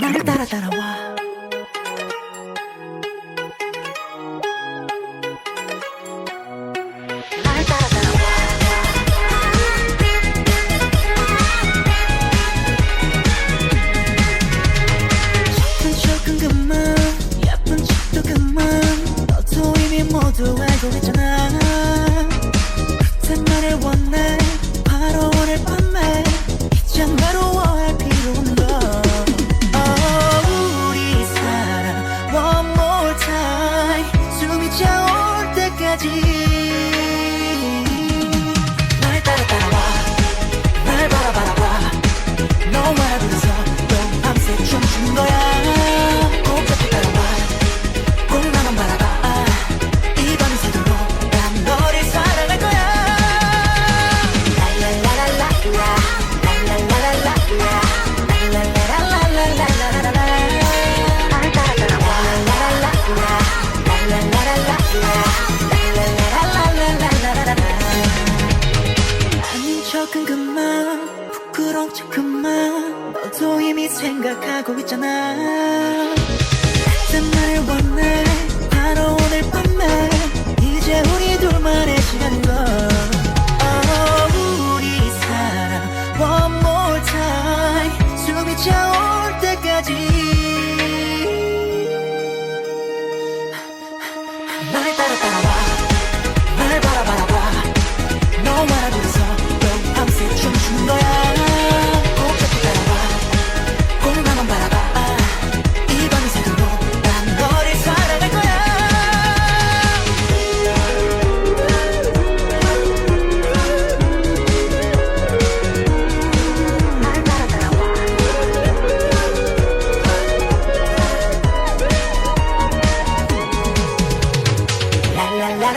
날 따라 따라와 날 따라 따라와 모두 알고 있잖아. 그땐 나를 원해 그만. 너도 이미 생각하고 있잖아. 그땐 나를 원해? 바로 오늘 밤에. 이제 우리 둘만의 시간인 걸 oh, 우리 사랑 one more time. 숨이 차올 때까지